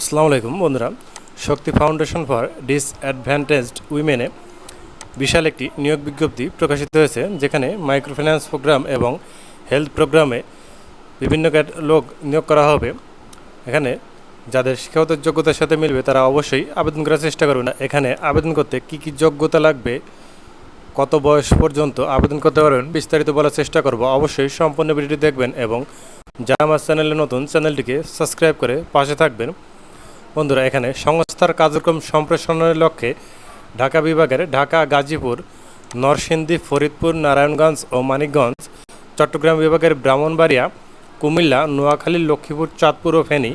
আসসালামু আলাইকুম, বন্ধুরা। শক্তি ফাউন্ডেশন ফর ডিসঅ্যাডভান্টেজড উইমেনে বিশাল একটি নিয়োগ বিজ্ঞপ্তি প্রকাশিত হয়েছে, যেখানে মাইক্রোফিন্যান্স প্রোগ্রাম এবং হেলথ প্রোগ্রামে বিভিন্ন লোক নিয়োগ করা হবে। এখানে যাদের শিক্ষাগত যোগ্যতার সাথে মিলবে, তারা অবশ্যই আবেদন করার চেষ্টা করবে না। এখানে আবেদন করতে কী কী যোগ্যতা লাগবে, কত বয়স পর্যন্ত আবেদন করতে পারবেন, বিস্তারিত বলার চেষ্টা করব। অবশ্যই সম্পূর্ণ ভিডিওটি দেখবেন এবং যারা আমার চ্যানেলে নতুন, চ্যানেলটিকে সাবস্ক্রাইব করে পাশে থাকবেন। বন্ধুরা, এখানে সংস্থার কার্যক্রম সম্প্রসারণের লক্ষ্যে ঢাকা বিভাগের ঢাকা, গাজীপুর, নরসিংদী, ফরিদপুর, নারায়ণগঞ্জ ও মানিকগঞ্জ, চট্টগ্রাম বিভাগের ব্রাহ্মণবাড়িয়া, কুমিল্লা, নোয়াখালী, লক্ষ্মীপুর, চাঁদপুর ও ফেনী,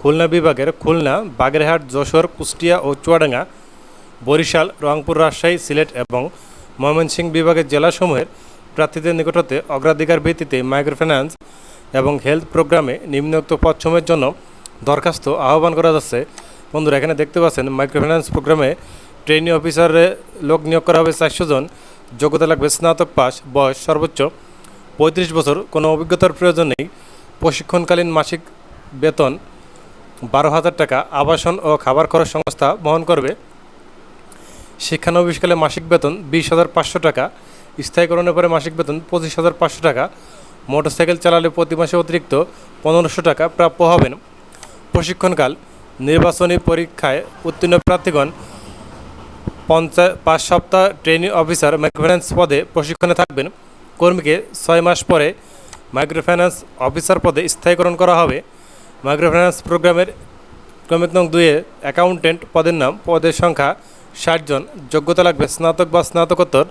খুলনা বিভাগের খুলনা, বাগেরহাট, যশোর, কুষ্টিয়া ও চুয়াডাঙ্গা, বরিশাল, রংপুর, রাজশাহী, সিলেট এবং ময়মনসিংহ বিভাগের জেলাসমূহের প্রার্থীদের নিকটতে অগ্রাধিকার ভিত্তিতে মাইক্রোফিন্যান্স এবং হেলথ প্রোগ্রামে নিম্নোক্ত পদসমূহের জন্য দরখাস্ত আহ্বান করা যাচ্ছে। বন্ধুরা, এখানে দেখতে পাচ্ছেন মাইক্রোফিন্যান্স প্রোগ্রামে ট্রেনি অফিসারে লোক নিয়োগ করা হবে চারশো জন। যোগ্যতা লাগবে স্নাতক পাস বয়স সর্বোচ্চ। পঁয়ত্রিশ বছর, কোনো অভিজ্ঞতার প্রয়োজন নেই। প্রশিক্ষণকালীন মাসিক বেতন বারো হাজার টাকা। আবাসন ও খাবার খরচ সংস্থা বহন করবে। শিক্ষানবিশকালে মাসিক বেতন বিশ হাজার পাঁচশো টাকা। স্থায়ীকরণের পরে মাসিক বেতন পঁচিশ হাজার পাঁচশো টাকা। মোটরসাইকেল চালালে প্রতি মাসে অতিরিক্ত পনেরোশো টাকা প্রাপ্য হবেন। প্রশিক্ষণকাল নির্বাচনী পরীক্ষায় উত্তীর্ণ প্রার্থীগণ পঞ্চাশ পাঁচ সপ্তাহ ট্রেনিং অফিসার মাইক্রোফিন্যান্স পদে প্রশিক্ষণে থাকবেন। কর্মীকে ছয় মাস পরে মাইক্রোফিন্যান্স অফিসার পদে স্থায়ীকরণ করা হবে। মাইক্রোফিন্যান্স প্রোগ্রামের ক্রমিক নং দুয়ে অ্যাকাউন্টেন্ট পদের নাম, পদের সংখ্যা ষাটজন যোগ্যতা লাগবে স্নাতক বা স্নাতকোত্তর,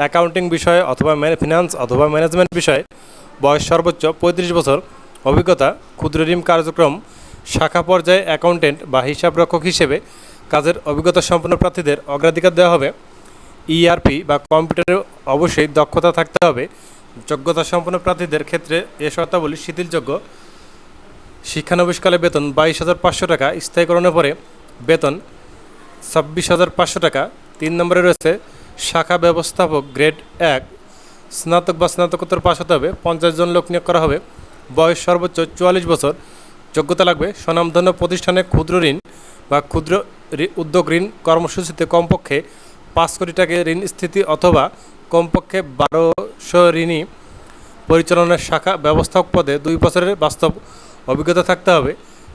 অ্যাকাউন্টিং বিষয়ে অথবা ফিনান্স অথবা ম্যানেজমেন্ট বিষয়ে। বয়স সর্বোচ্চ পঁয়ত্রিশ বছর। অভিজ্ঞতা, ক্ষুদ্র ঋণ কার্যক্রম শাখা পর্যায়ে অ্যাকাউন্টেন্ট বা হিসাবরক্ষক হিসেবে কাজের অভিজ্ঞতা সম্পন্ন প্রার্থীদের অগ্রাধিকার দেওয়া হবে। ইআরপি বা কম্পিউটারে অবশ্যই দক্ষতা থাকতে হবে। যোগ্যতা সম্পন্ন প্রার্থীদের ক্ষেত্রে এ শর্তাবলী শিথিলযোগ্য। শিক্ষানবিশকালে বেতন বাইশ হাজার পাঁচশো টাকা, স্থায়ীকরণের পরে বেতন ছাব্বিশ হাজার পাঁচশো টাকা। তিন নম্বরে রয়েছে শাখা ব্যবস্থাপক গ্রেড এক। স্নাতক বা স্নাতকোত্তর পাশ হতে হবে। পঞ্চাশ জন লোক নিয়োগ করা হবে। বয়স সর্বোচ্চ চুয়াল্লিশ বছর। যোগ্যতা লাগবে। স্বনামধন্য প্রতিষ্ঠানে ক্ষুদ্র ঋণ বা ক্ষুদ্র উদ্যোগ ঋণ কর্মসূচিতে কমপক্ষে পাঁচ কোটি টাকা ঋণ স্থিতি অথবা কমপক্ষে বারোশো ঋণী পরিচালনার শাখা ব্যবস্থাপক পদে দুই বছরের বাস্তব অভিজ্ঞতা থাকতে হবে।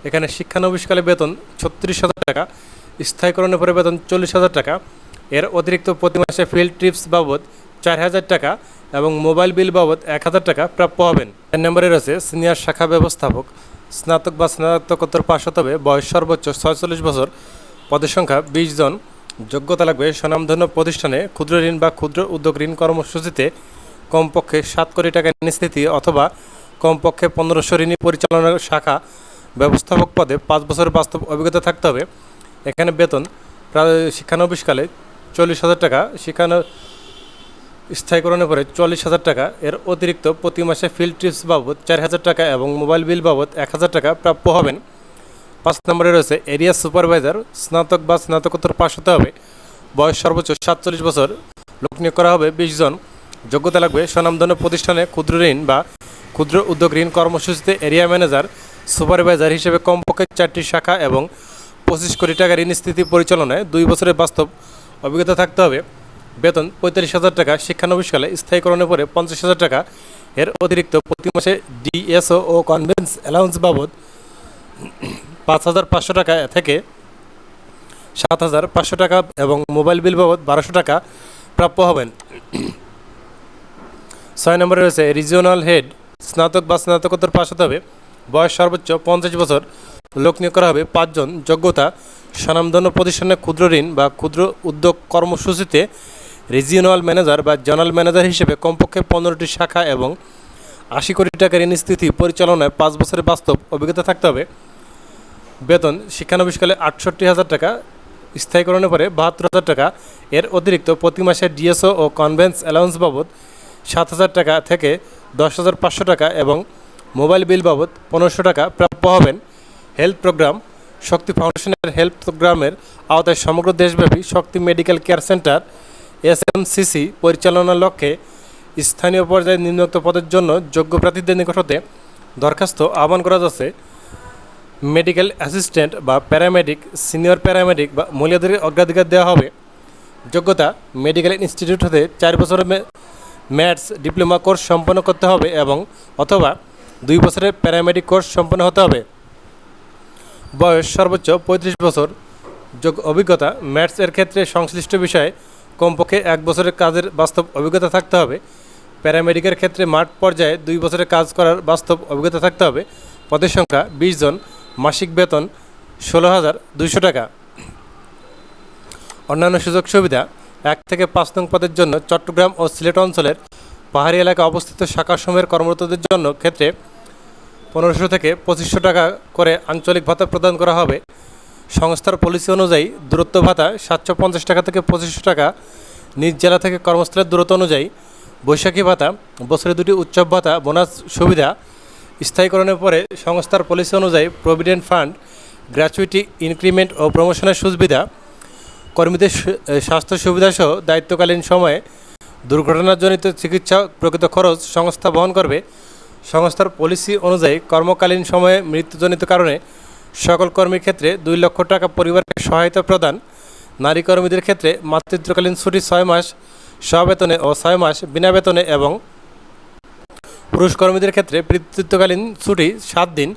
এখানে শিক্ষানবিশকালে বেতন ছত্রিশ হাজার টাকা স্থায়ীকরণের পরে বেতন চল্লিশ হাজার টাকা, এর অতিরিক্ত প্রতি মাসে ফিল্ড ট্রিপস বাবদ চার হাজার টাকা এবং মোবাইল বিল বাবদ এক হাজার টাকা প্রাপ্য হবেন। এক নম্বরে রয়েছে সিনিয়র শাখা ব্যবস্থাপক। স্নাতক বা স্নাতকোত্তর পাশ হতে হবে, বয়স সর্বোচ্চ ছয়চল্লিশ বছর। পদের সংখ্যা বিশ জন। যোগ্যতা লাগবে স্বনামধন্য প্রতিষ্ঠানে ক্ষুদ্র ঋণ বা ক্ষুদ্র উদ্যোগ ঋণ কর্মসূচিতে কমপক্ষে সাত কোটি টাকা নিশ্চিতি অথবা কমপক্ষে পনেরোশো ঋণী পরিচালনার শাখা ব্যবস্থাপক পদে পাঁচ বছরের বাস্তব অভিজ্ঞতা থাকতে হবে। এখানে বেতন প্রায় শিক্ষানবিশকালে চল্লিশ হাজার টাকা, শিক্ষান স্থায়ীকরণের পরে চল্লিশ হাজার টাকা। এর অতিরিক্ত প্রতি মাসে ফিল্ড ট্রিপস বাবদ চার হাজার টাকা এবং মোবাইল বিল বাবদ এক হাজার টাকা প্রাপ্য হবেন। পাঁচ নম্বরে রয়েছে এরিয়া সুপারভাইজার স্নাতক বা স্নাতকোত্তর পাশ হতে হবে। বয়স সর্বোচ্চ সাতচল্লিশ বছর। লোক নিয়োগ করা হবে বিশ জন। যোগ্যতা লাগবে স্বনামধন্য প্রতিষ্ঠানে ক্ষুদ্র ঋণ বা ক্ষুদ্র উদ্যোগ ঋণ কর্মসূচিতে এরিয়া ম্যানেজার সুপারভাইজার হিসেবে কমপক্ষে চারটি শাখা এবং পঁচিশ কোটি টাকা ঋণ স্থিতি পরিচালনায় দুই বছরের বাস্তব অভিজ্ঞতা থাকতে হবে। বেতন পঁয়তাল্লিশ হাজার টাকা, শিক্ষানবিশকালে স্থায়ীকরণের পরে পঞ্চাশ হাজার টাকা। এর অতিরিক্ত প্রতি মাসে ডিএসও ও কনভেন্স অ্যালাউন্স বাবদ পাঁচ হাজার পাঁচশো টাকা থেকে সাত হাজার পাঁচশো টাকা এবং মোবাইল বিল বাবদ বারোশো টাকা প্রাপ্য হবেন। ছয় নম্বরে রয়েছে রিজিওনাল হেড, স্নাতক বা স্নাতকোত্তর পাশ হতে হবে। বয়স সর্বোচ্চ পঞ্চাশ বছর। লোক নিয়োগ করা হবে পাঁচজন। যোগ্যতা, স্বনামধন্য প্রতিষ্ঠানে ক্ষুদ্র ঋণ বা ক্ষুদ্র উদ্যোগ কর্মসূচিতে রিজিওনাল ম্যানেজার বা জোনাল ম্যানেজার হিসেবে কমপক্ষে পনেরোটি শাখা এবং আশি কোটি টাকার ঋণ স্থিতি পরিচালনায় পাঁচ বছরের বাস্তব অভিজ্ঞতা থাকতে হবে। বেতন শিক্ষানবিশকালে আটষট্টি হাজার টাকা স্থায়ীকরণের পরে বাহাত্তর হাজার টাকা। এর অতিরিক্ত প্রতি মাসে ডিএসও ও কনভেন্স অ্যালাউন্স বাবদ সাত হাজার টাকা থেকে দশ হাজার পাঁচশো টাকা এবং মোবাইল বিল বাবদ পনেরোশো টাকা প্রাপ্য হবেন। হেলথ প্রোগ্রাম, শক্তি ফাউন্ডেশনের হেলথ প্রোগ্রামের আওতায় সমগ্র দেশব্যাপী Shakti medical care centre SMCC পরিচালনার লক্ষ্যে স্থানীয় পর্যায়ে নিম্নোক্ত পদের জন্য যোগ্য প্রার্থীদের নিকট হতে দরখাস্ত আহ্বান করা যাচ্ছে। মেডিকেল অ্যাসিস্ট্যান্ট বা প্যারামেডিক, সিনিয়র প্যারামেডিক বা মহিলাদের অগ্রাধিকার দেওয়া হবে। যোগ্যতা, মেডিকেল ইনস্টিটিউট হতে চার বছরের ম্যাথস ডিপ্লোমা কোর্স সম্পন্ন করতে হবে এবং অথবা দুই বছরের প্যারামেডিক কোর্স সম্পন্ন হতে হবে। বয়স সর্বোচ্চ পঁয়ত্রিশ বছর। যোগ অভিজ্ঞতা, ম্যাথস এর ক্ষেত্রে সংশ্লিষ্ট বিষয়ে কমপক্ষে এক বছরের কাজের বাস্তব অভিজ্ঞতা থাকতে হবে। প্যারামেডিকের ক্ষেত্রে মাঠ পর্যায়ে দুই বছরের কাজ করার বাস্তব অভিজ্ঞতা থাকতে হবে। পদের সংখ্যা বিশ জন, মাসিক বেতন ষোলো হাজার দুইশো টাকা। অন্যান্য সুযোগ সুবিধা, এক থেকে পাঁচ নং পদের জন্য চট্টগ্রাম ও সিলেট অঞ্চলের পাহাড়ি এলাকায় অবস্থিত শাখাসমূহের কর্মরতদের জন্য ক্ষেত্রে পনেরোশো থেকে পঁচিশশো টাকা করে আঞ্চলিক ভাতা প্রদান করা হবে। সংস্থার পলিসি অনুযায়ী দূরত্ব ভাতা সাতশো পঞ্চাশ টাকা থেকে পঁচিশশো টাকা। নিজ জেলা থেকে কর্মস্থলের দূরত্ব অনুযায়ী বৈশাখী ভাতা, বছরে দুটি উৎসব ভাতা, বোনাস সুবিধা। স্থায়ীকরণের পরে সংস্থার পলিসি অনুযায়ী প্রভিডেন্ট ফান্ড, গ্র্যাচুইটি ইনক্রিমেন্ট ও প্রমোশনের সুবিধা। কর্মীদের স্বাস্থ্য সুবিধাসহ দায়িত্বকালীন সময়ে দুর্ঘটনাজনিত চিকিৎসা প্রকৃত খরচ সংস্থা বহন করবে। সংস্থার পলিসি অনুযায়ী কর্মকালীন সময়ে মৃত্যুজনিত কারণে সকল কর্মীর ক্ষেত্রে দুই লক্ষ টাকা পরিবারকে সহায়তা প্রদান, নারী কর্মীদের ক্ষেত্রে মাতৃত্বকালীন ছুটি ছয় মাস সবেতনে ও ছয় মাস বিনা বেতনে এবং পুরুষ কর্মীদের ক্ষেত্রে পিতৃত্বকালীন ছুটি সাত দিন।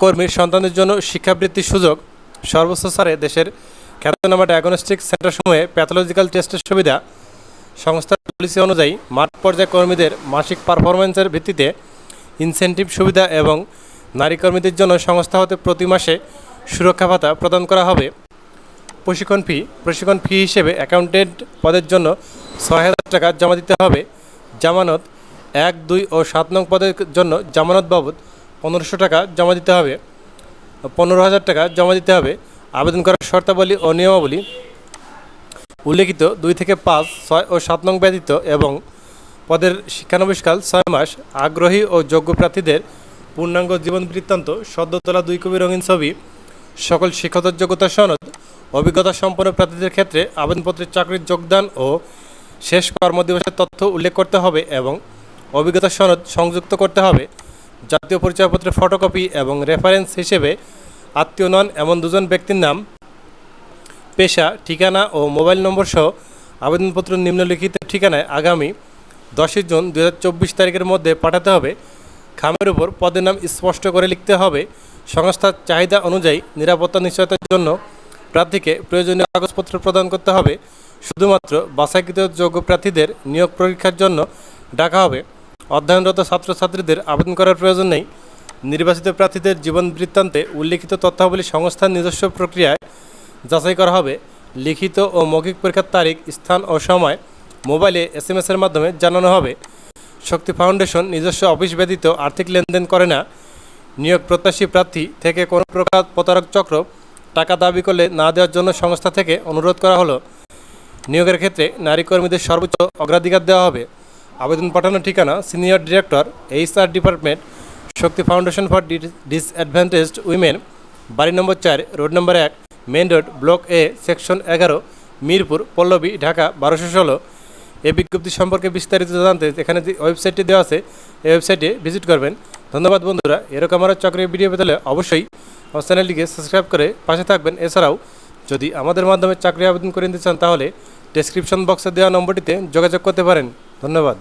কর্মীর সন্তানদের জন্য শিক্ষাবৃত্তির সুযোগ, সর্বোচ্চ স্তরে দেশের খ্যাতনামা ডায়াগনস্টিক সেন্টারসমূহে প্যাথোলজিক্যাল টেস্টের সুবিধা সংস্থার পলিসি অনুযায়ী মাঠ পর্যায়ে কর্মীদের মাসিক পারফরমেন্সের ভিত্তিতে ইনসেন্টিভ সুবিধা এবং নারী কর্মীদের জন্য সংস্থা হতে প্রতি মাসে সুরক্ষা ভাতা প্রদান করা হবে। প্রশিক্ষণ ফি প্রশিক্ষণ ফি হিসেবে অ্যাকাউন্টেন্ট পদের জন্য ছয় হাজার টাকা জমা দিতে হবে। জামানত এক, দুই ও সাত নং পদের জন্য জামানত বাবদ পনেরোশো টাকা জমা দিতে হবে। পনেরো হাজার টাকা জমা দিতে হবে। আবেদন করার শর্তাবলী ও নিয়মাবলী উল্লেখিত দুই থেকে পাঁচ, ছয় ও সাত নং ব্যতীত এবং পদের শিক্ষানবিষ্কাল ছয় মাস আগ্রহী ও যোগ্য প্রার্থীদের পূর্ণাঙ্গ জীবন বৃত্তান্ত সদ্য তোলা দুই কবি রঙিন ছবি, সকল শিক্ষাগত যোগ্যতা সনদ, অভিজ্ঞতা সম্পন্ন প্রার্থীদের ক্ষেত্রে আবেদনপত্রের চাকরির যোগদান ও শেষ কর্মদিবসের তথ্য উল্লেখ করতে হবে এবং অভিজ্ঞতা সনদ সংযুক্ত করতে হবে। জাতীয় পরিচয়পত্রের ফটোকপি এবং রেফারেন্স হিসেবে আত্মীয় নন এমন দুজন ব্যক্তির নাম, পেশা, ঠিকানা ও মোবাইল নম্বর সহ আবেদনপত্র নিম্নলিখিত ঠিকানায় আগামী দশই জুন দু হাজার চব্বিশ তারিখের মধ্যে পাঠাতে হবে। খামের উপর পদের নাম স্পষ্ট করে লিখতে হবে। সংস্থার চাহিদা অনুযায়ী নিরাপত্তা নিশ্চয়তার জন্য প্রার্থীকে প্রয়োজনীয় কাগজপত্র প্রদান করতে হবে। শুধুমাত্র বাছাইকৃত যোগ্য প্রার্থীদের নিয়োগ পরীক্ষার জন্য ডাকা হবে। অধ্যয়নরত ছাত্রছাত্রীদের আবেদন করার প্রয়োজন নেই। নির্বাচিত প্রার্থীদের জীবন বৃত্তান্তে উল্লিখিত তথ্যাবলী সংস্থার নিজস্ব প্রক্রিয়ায় যাচাই করা হবে। লিখিত ও মৌখিক পরীক্ষার তারিখ, স্থান ও সময় মোবাইলে এস এর মাধ্যমে জানানো হবে। শক্তি ফাউন্ডেশন নিজস্ব অফিস ব্যতীত আর্থিক লেনদেন করে না। নিয়োগ প্রত্যাশী প্রার্থী থেকে কোনো প্রকার প্রতারক চক্র টাকা দাবি করলে না দেওয়ার জন্য সংস্থা থেকে অনুরোধ করা হলো। নিয়োগের ক্ষেত্রে নারী কর্মীদের সর্বোচ্চ অগ্রাধিকার দেওয়া হবে। আবেদন পাঠানোর ঠিকানা senior director H R department, Shakti foundation for disadvantaged women, বাড়ি নম্বর চার, রোড নম্বর এক main road, block A, section এগারো, মিরপুর, পল্লবী, ঢাকা, বারোশো ষোলো। এই বিজ্ঞপ্তি সম্পর্কে বিস্তারিত জানতে এখানে যে ওয়েবসাইটটি দেওয়া আছে, এই ওয়েবসাইটে ভিজিট করবেন। ধন্যবাদ বন্ধুরা, এরকম আমার চাকরি ভিডিও পেতে অবশ্যই আমার চ্যানেলটিকে সাবস্ক্রাইব করে পাশে থাকবেন। এছাড়াও, যদি আমাদের মাধ্যমে চাকরি আবেদন করে নিতে চান, তাহলে ডেসক্রিপশন বক্সে দেওয়া নম্বরটিতে যোগাযোগ করতে পারেন। ধন্যবাদ।